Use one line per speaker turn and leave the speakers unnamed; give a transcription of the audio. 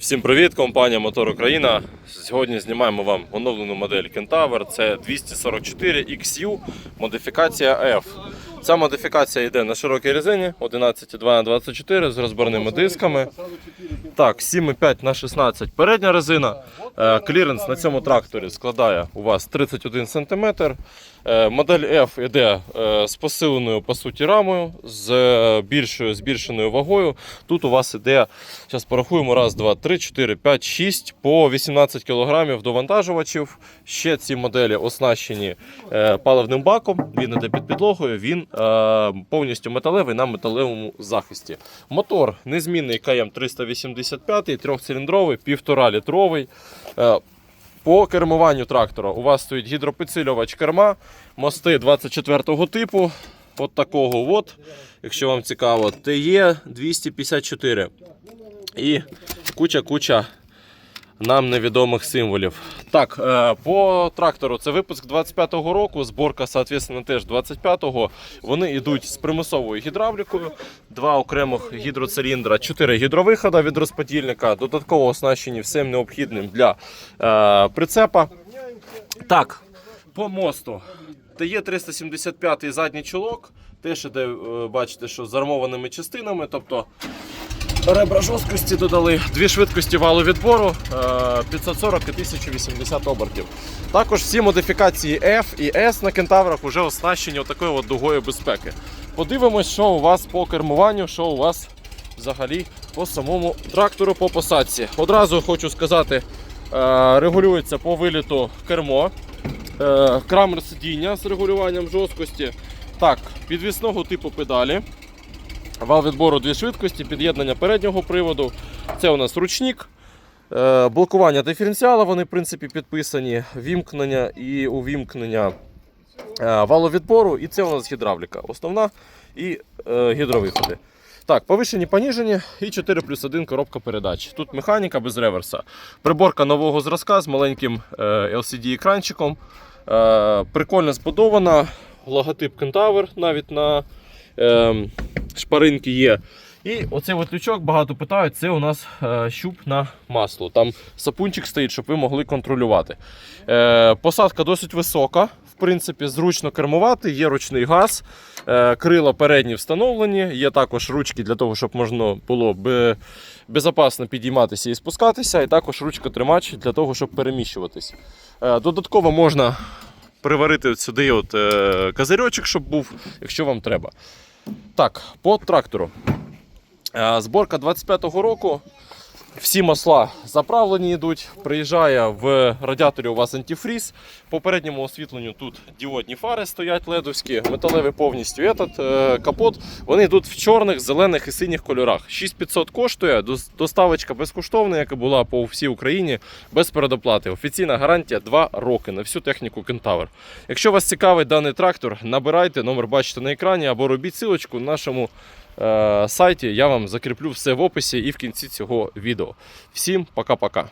Всім привіт, компанія Мотор Україна. Сьогодні знімаємо вам оновлену модель Кентавер Це 244 XU, модифікація F. Ця модифікація йде на широкій резині 11,2 на 24 з розборними дисками. Так, 7,5 на 16 передня резина. Е, Кліренс на цьому тракторі складає у вас 31 см. Е, Модель F йде е, з посиленою по суті рамою, з більшою збільшеною вагою. Тут у вас іде, зараз порахуємо, раз, два, три, чотири, п'ять, шість по 18 кг довантажувачів. Ще ці моделі оснащені паливним баком. Він іде під підлогою, він повністю металевий на металевому захисті. Мотор незмінний КМ 385, трьохциліндровий, півтора літровий. Е, по кермуванню трактора у вас стоїть гідропідсилювач керма, мости 24-го типу. От такого от, якщо вам цікаво, ТЕ 254. І куча-куча нам невідомих символів. Так, е, по трактору це випуск 25-го року, зборка, соответственно, теж 25-го. Вони йдуть з примусовою гідравлікою, два окремих гідроциліндра, чотири гідровихода від розподільника, додатково оснащені всім необхідним для е, прицепа. Так, по мосту. ТЕ 375 задній чолок. Теж іде, е, бачите, що з армованими частинами. Тобто ребра жорсткості додали, дві швидкості валу відбору е, 540 і 1080 обертів. Також всі модифікації F і S на кентаврах вже оснащені отакою от дугою безпеки. Подивимось, що у вас по кермуванню, що у вас взагалі по самому трактору по посадці. Одразу хочу сказати, е, регулюється по виліту кермо, е, крамер сидіння з регулюванням жорсткості. Так, підвісного типу педалі. Вал відбору дві швидкості, під'єднання переднього приводу. Це у нас ручник. Е, Блокування диференціала, вони в принципі підписані, вімкнення і увімкнення е, валовідбору. І це у нас гідравліка. Основна і е, гідровиходи. Так, повишені, поніжені і 4 плюс 1 коробка передач. Тут механіка без реверса. Приборка нового зразка з маленьким LCD-екранчиком. Прикольно збудована. Логотип Kentaur навіть на е, шпаринки є. І оцей от лючок, багато питають, це у нас е, щуп на масло. Там сапунчик стоїть, щоб ви могли контролювати. Е, посадка досить висока, в принципі, зручно кермувати, є ручний газ, е, крила передні встановлені, є також ручки для того, щоб можна було бе- безпечно підійматися і спускатися, і також ручка-тримач для того, щоб переміщуватись. Додатково можна приварити сюди от, козирьочок, щоб був, якщо вам треба. Так, по трактору. Е, Зборка 25-го року. Всі масла заправлені йдуть. Приїжджає в радіаторі у вас антифріз. По передньому освітленню тут діодні фари стоять ледовські, металевий повністю этот, е, капот. Вони йдуть в чорних, зелених і синіх кольорах. 6500 коштує, доставочка безкоштовна, яка була по всій Україні, без передоплати. Офіційна гарантія 2 роки на всю техніку Кентавр. Якщо вас цікавить даний трактор, набирайте, номер бачите на екрані або робіть силочку на нашому сайті. Я вам закріплю все в описі і в кінці цього відео. Всім пока-пока.